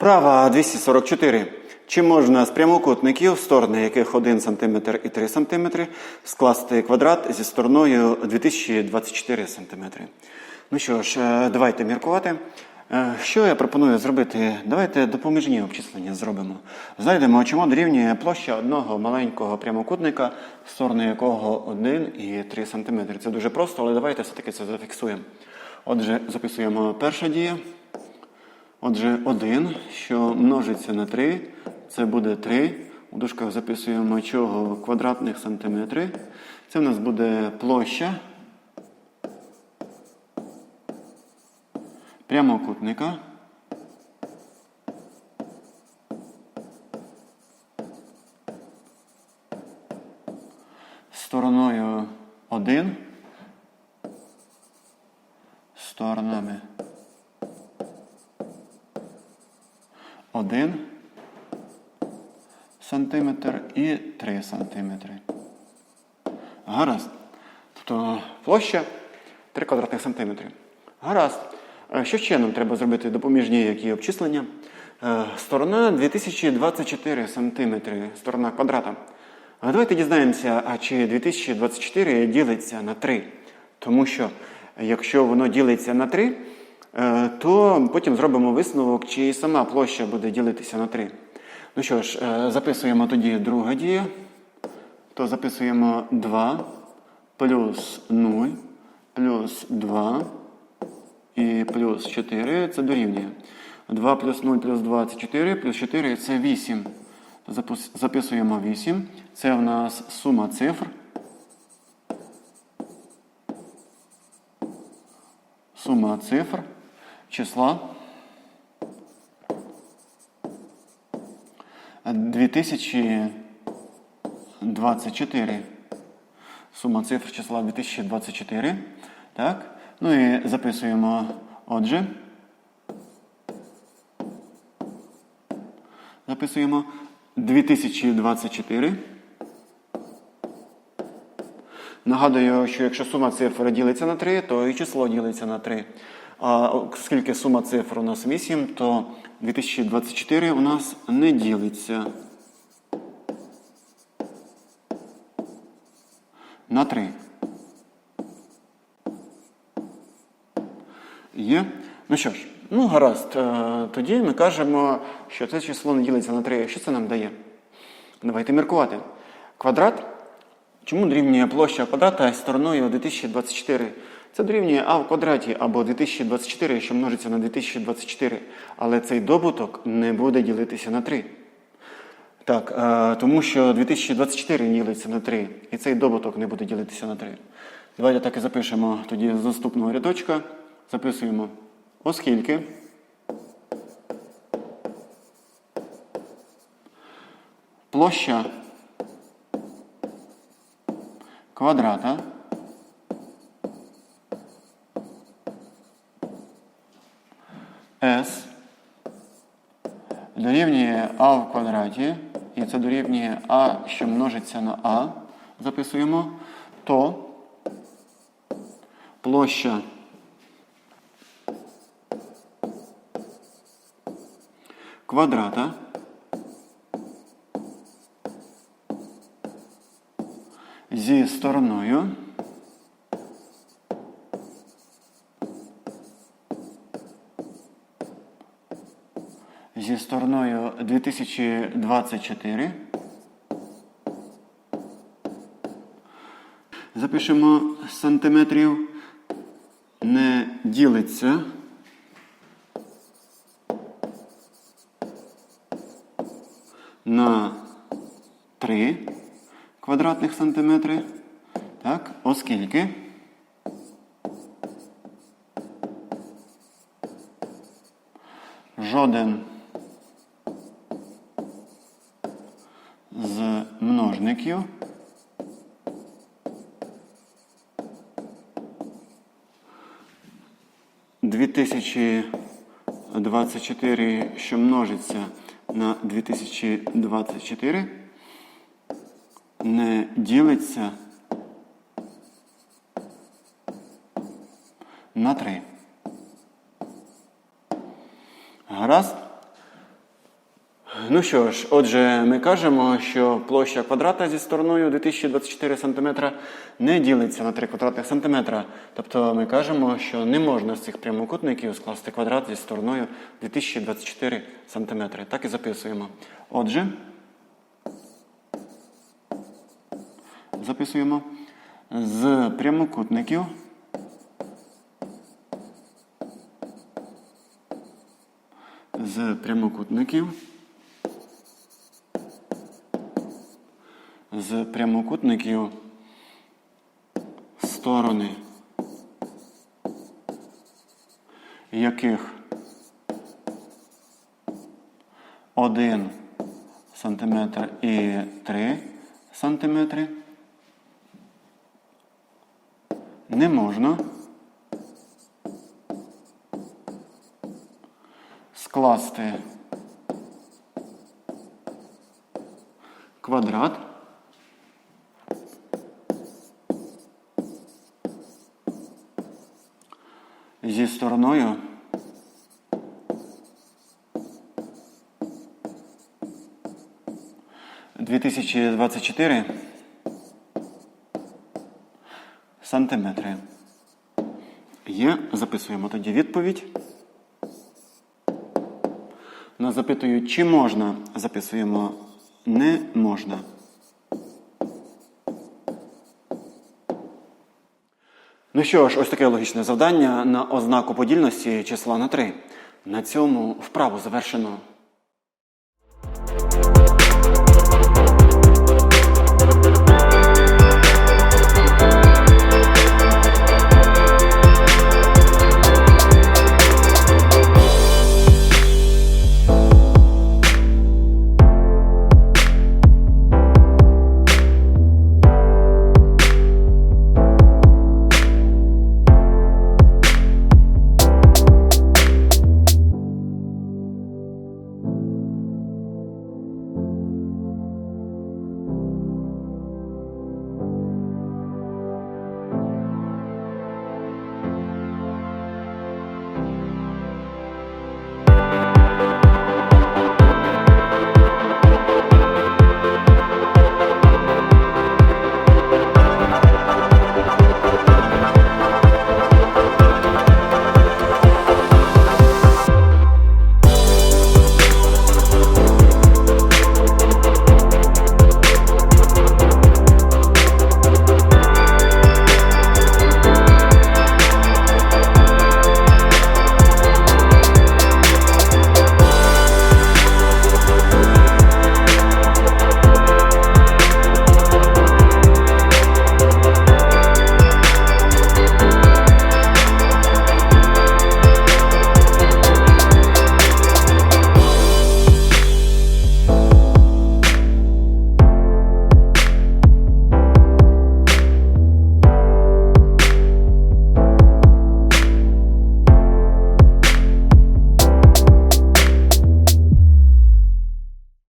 Вправа 244. Чи можна з прямокутників, сторони яких 1 см і 3 см, скласти квадрат зі стороною 2024 см? Ну що ж, е, давайте міркувати. Е, Що я пропоную зробити? Давайте допоміжні обчислення зробимо. Знайдемо, чому дорівнює площа одного маленького прямокутника, сторони якого 1 і 3 см. Це дуже просто, але давайте все-таки це зафіксуємо. Отже, записуємо перша дія. Отже, 1, що множиться на 3, це буде 3. У дужках записуємо чого квадратних сантиметри. Це в нас буде площа прямокутника. Стороною 1. Сторонами 1 сантиметр і 3 сантиметри. Гаразд. Тобто площа 3 квадратних сантиметри. Гаразд. Е, Що ще нам треба зробити допоміжні які обчислення? Е, Сторона 2024 сантиметри, сторона квадрата. А давайте дізнаємося, а чи 2024 ділиться на 3. Тому що якщо воно ділиться на 3, е, то потім зробимо висновок, чи сама площа буде ділитися на 3. Ну що ж, е, записуємо тоді друга дія. То записуємо 2 плюс 0 плюс 2 і плюс 4 це дорівнює. 2 плюс 0 плюс 2 це 4, плюс 4 це 8. Записуємо 8. Це в нас сума цифр. Сума цифр числа 2024. Сума цифр числа 2024. Так. Ну і записуємо отже. Записуємо 2024. Нагадую, що якщо сума цифр ділиться на 3, то і число ділиться на 3. А оскільки сума цифр у нас 8, то 2024 у нас не ділиться на 3. Є? Ну що ж, ну гаразд. Е, Тоді ми кажемо, що це число не ділиться на 3. Що це нам дає? Давайте міркувати. Квадрат. Чому дорівнює площа квадрата стороною 2024? Це дорівнює а в квадраті або 2024, що множиться на 2024. Але цей добуток не буде ділитися на 3. Так, е, тому що 2024 ділиться на 3, і цей добуток не буде ділитися на 3. Давайте так і запишемо тоді з наступного рядочка. Записуємо, оскільки площа квадрата S дорівнює а в квадраті, і це дорівнює а, що множиться на а, записуємо, то площа квадрата зі стороною зі стороною 2024 запишемо сантиметрів не ділиться. На 3 квадратних сантиметри. Так, оскільки? Жоден з множників Дві тисячі 24, що множиться на 2024, не ділиться на 3. Гаразд. Ну що ж, отже, ми кажемо, що площа квадрата зі стороною 2024 см не ділиться на 3 квадратних сантиметра. Тобто ми кажемо, що не можна з цих прямокутників скласти квадрат зі стороною 2024 см. Так і записуємо. Отже, записуємо з прямокутників. З прямокутників. З прямокутників сторони, яких 1 сантиметр і 3 сантиметри не можна скласти квадрат зі стороною дві тисячі двадцять чотири сантиметри. Є, записуємо тоді відповідь. Нас запитують, чи можна, записуємо не можна. Ну що ж, ось таке логічне завдання на ознаку подільності числа на 3. На цьому вправу завершено.